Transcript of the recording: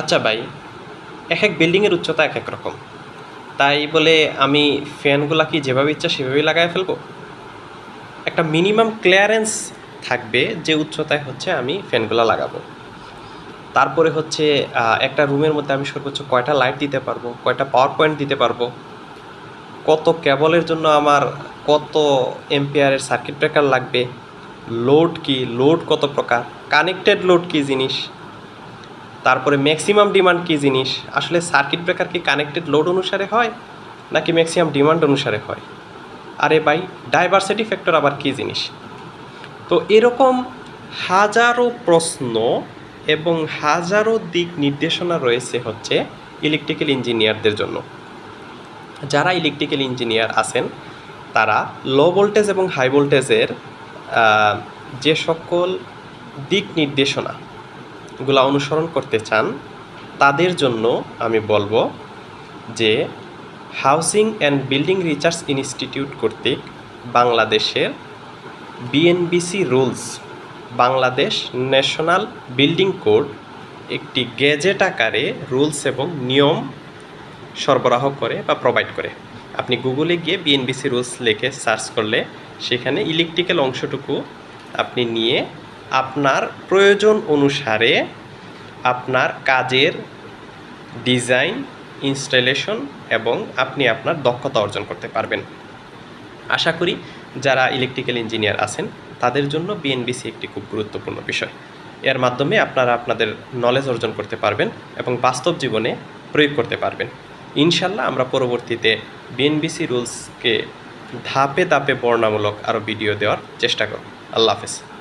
আচ্ছা ভাই, এক এক বিল্ডিংয়ের উচ্চতা এক এক রকম। তাই বলে আমি ফ্যানগুলা কি যেভাবে ইচ্ছা সেভাবেই লাগায় ফেলব? একটা মিনিমাম ক্লিয়ারেন্স থাকবে যে উচ্চতায় হচ্ছে আমি ফ্যানগুলো লাগাবো। তারপরে হচ্ছে একটা রুমের মধ্যে আমি সর্বোচ্চ কয়টা লাইট দিতে পারব, কয়টা পাওয়ার পয়েন্ট দিতে পারব, কত কেবলের জন্য আমার কত এম্পিয়ারের সার্কিট ব্রেকার লাগবে, লোড কি, লোড কত প্রকার, কানেক্টেড লোড কি জিনিস তারপরে ম্যাক্সিমাম ডিমান্ড কি জিনিস? আসলে সার্কিট ব্রেকার কি কানেক্টেড লোড অনুসারে হয়, নাকি ম্যাক্সিমাম ডিমান্ড অনুসারে হয়? আরে ভাই ডাইভার্সিটি ফ্যাক্টর আবার কি জিনিস? তো এরকম হাজারো প্রশ্ন এবং হাজারো দিক নির্দেশনা রয়েছে হচ্ছে ইলেকট্রিক্যাল ইঞ্জিনিয়ারদের জন্য। যারা ইলেকট্রিক্যাল ইঞ্জিনিয়ার আছেন, তারা লো ভোল্টেজ এবং হাই ভোল্টেজের যে সকল দিক নির্দেশনাগুলো অনুসরণ করতে চান, তাদের জন্য আমি বলব যে housing and building research institute কর্তৃক বাংলাদেশের BNBC rules, Bangladesh national building code, একটি গেজেট আকারে রুলস এবং নিয়ম সরবরাহ করে বা প্রোভাইড করে। আপনি গুগলে গিয়ে বিএনবিসি রুলস লিখে সার্চ করলে সেখানে ইলেকট্রিক্যাল অংশটুকু আপনি নিয়ে আপনার প্রয়োজন অনুসারে আপনার কাজের ডিজাইন, ইনস্টলেশন এবং আপনি আপনার দক্ষতা অর্জন করতে পারবেন। আশা করি যারা ইলেকট্রিক্যাল ইঞ্জিনিয়ার আছেন, তাদের জন্য বিএনবিসি একটি খুব গুরুত্বপূর্ণ বিষয়। এর মাধ্যমে আপনারা আপনাদের নলেজ অর্জন করতে পারবেন এবং বাস্তব জীবনে প্রয়োগ করতে পারবেন। ইনশাল্লাহ আমরা পরবর্তীতে বিএনবিসি রুলসকে ধাপে ধাপে বর্ণামূলক আরও ভিডিও দেওয়ার চেষ্টা করব। আল্লাহ হাফেজ।